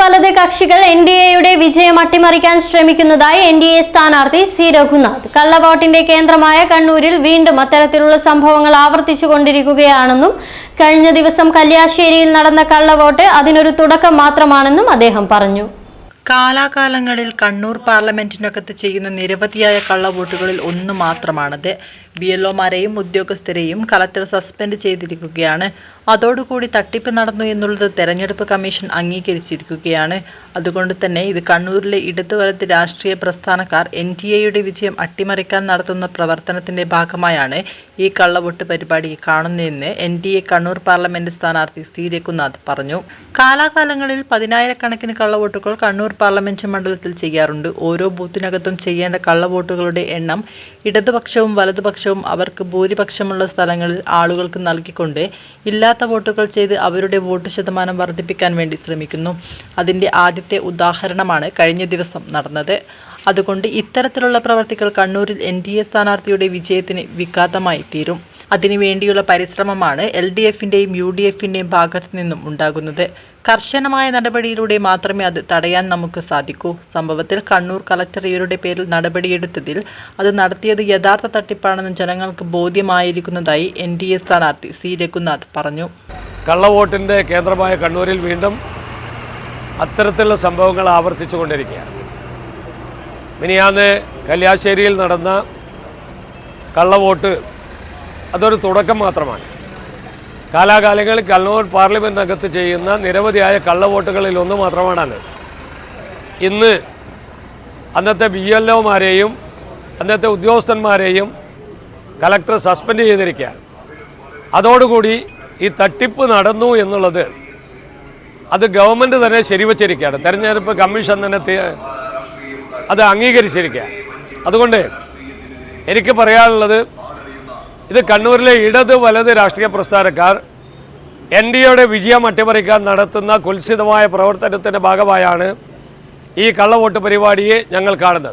വലത് കക്ഷികൾ N D എയുടെ വിജയം അട്ടിമറിക്കാൻ ശ്രമിക്കുന്നതായി എൻ ഡി എ സ്ഥാനാർത്ഥി സി രഘുനാഥ്. കള്ളവോട്ടിന്റെ കേന്ദ്രമായ കണ്ണൂരിൽ വീണ്ടും അത്തരത്തിലുള്ള സംഭവങ്ങൾ ആവർത്തിച്ചു കൊണ്ടിരിക്കുകയാണെന്നും കഴിഞ്ഞ ദിവസം കല്യാശ്ശേരിയിൽ നടന്ന കള്ളവോട്ട് അതിനൊരു തുടക്കം മാത്രമാണെന്നും അദ്ദേഹം പറഞ്ഞു. കാലാകാലങ്ങളിൽ കണ്ണൂർ പാർലമെന്റിനകത്ത് ചെയ്യുന്ന നിരവധിയായ കള്ളവോട്ടുകളിൽ ഒന്ന് മാത്രമാണത്. ബി എൽ ഒമാരെയും ഉദ്യോഗസ്ഥരെയും കളക്ടർ സസ്പെൻഡ് ചെയ്തിരിക്കുകയാണ്. അതോടുകൂടി തട്ടിപ്പ് നടന്നു എന്നുള്ളത് തെരഞ്ഞെടുപ്പ് കമ്മീഷൻ അംഗീകരിച്ചിരിക്കുകയാണ്. അതുകൊണ്ട് തന്നെ ഇത് കണ്ണൂരിലെ ഇടതു വലത് രാഷ്ട്രീയ പ്രസ്ഥാനക്കാർ എൻ ഡി എയുടെ വിജയം അട്ടിമറിക്കാൻ നടത്തുന്ന പ്രവർത്തനത്തിന്റെ ഭാഗമായാണ് ഈ കള്ളവോട്ട് പരിപാടി കാണുന്നതെന്ന് N D A Kannur parliament സ്ഥാനാർത്ഥി സി രഘുനാഥ് പറഞ്ഞു. കാലാകാലങ്ങളിൽ പതിനായിരക്കണക്കിന് കള്ളവോട്ടുകൾ കണ്ണൂർ പാർലമെന്റ് മണ്ഡലത്തിൽ ചെയ്യാറുണ്ട്. ഓരോ ബൂത്തിനകത്തും ചെയ്യേണ്ട കള്ളവോട്ടുകളുടെ എണ്ണം ഇടതുപക്ഷവും വലതുപക്ഷവും അവർക്ക് ഭൂരിപക്ഷമുള്ള സ്ഥലങ്ങളിൽ ആളുകൾക്ക് നൽകിക്കൊണ്ട് ഇല്ലാത്ത വോട്ടുകൾ ചെയ്ത് അവരുടെ വോട്ട് ശതമാനം വർദ്ധിപ്പിക്കാൻ വേണ്ടി ശ്രമിക്കുന്നു. അതിന്റെ ആദ്യത്തെ ഉദാഹരണമാണ് കഴിഞ്ഞ ദിവസം നടന്നത്. അതുകൊണ്ട് ഇത്തരത്തിലുള്ള പ്രവർത്തികൾ കണ്ണൂരിൽ എൻ ഡി എ സ്ഥാനാർത്ഥിയുടെ വിജയത്തിന് വിഘാതമായി തീരും. അതിനുവേണ്ടിയുള്ള പരിശ്രമമാണ് എൽ ഡി എഫിന്റെയും യു ഡി എഫിന്റെയും ഭാഗത്തു നിന്നും ഉണ്ടാകുന്നത്. കർശനമായ നടപടിയിലൂടെ മാത്രമേ അത് തടയാൻ നമുക്ക് സാധിക്കൂ. സംഭവത്തിൽ കണ്ണൂർ കളക്ടർ ഇവരുടെ പേരിൽ നടപടിയെടുത്തതിൽ അത് നടത്തിയത് യഥാർത്ഥ തട്ടിപ്പാണെന്ന് ജനങ്ങൾക്ക് ബോധ്യമായിരിക്കുന്നതായി എൻ ഡി എ സ്ഥാനാർത്ഥി സി. രഘുനാഥ് പറഞ്ഞു. കള്ളവോട്ടിന്റെ കേന്ദ്രമായ കണ്ണൂരിൽ വീണ്ടും അത്തരത്തിലുള്ള സംഭവങ്ങൾ ആവർത്തിച്ചു കൊണ്ടിരിക്കുകയാണ്. മിനിയാന്ന് കല്യാശ്ശേരിയിൽ നടന്ന കള്ളവോട്ട് അതൊരു തുടക്കം മാത്രമാണ്. കാലാകാലങ്ങളിൽ കണ്ണൂർ പാർലമെന്റിനകത്ത് ചെയ്യുന്ന നിരവധിയായ കള്ളവോട്ടുകളിൽ ഒന്ന് മാത്രമാണത്. ഇന്ന് അന്നത്തെ ബി എൽ ഒമാരെയും അന്നത്തെ ഉദ്യോഗസ്ഥന്മാരെയും കലക്ടർ സസ്പെൻഡ് ചെയ്തിരിക്കുകയാണ്. അതോടുകൂടി ഈ തട്ടിപ്പ് നടന്നു എന്നുള്ളത് അത് ഗവൺമെന്റ് തന്നെ ശരിവച്ചിരിക്കുകയാണ്. തെരഞ്ഞെടുപ്പ് കമ്മീഷൻ തന്നെ അത് അംഗീകരിച്ചിരിക്കുക അതുകൊണ്ട് എനിക്ക് പറയാനുള്ളത് ഇത് കണ്ണൂരിലെ ഇടത് വലത് രാഷ്ട്രീയ പ്രസ്ഥാനക്കാർ എൻ ഡി എയുടെ വിജയം അട്ടിമറിക്കാൻ നടത്തുന്ന കുൽസിതമായ പ്രവർത്തനത്തിന്റെ ഭാഗമായാണ് ഈ കള്ളവോട്ട് പരിപാടിയെ ഞങ്ങൾ കാണുന്നത്.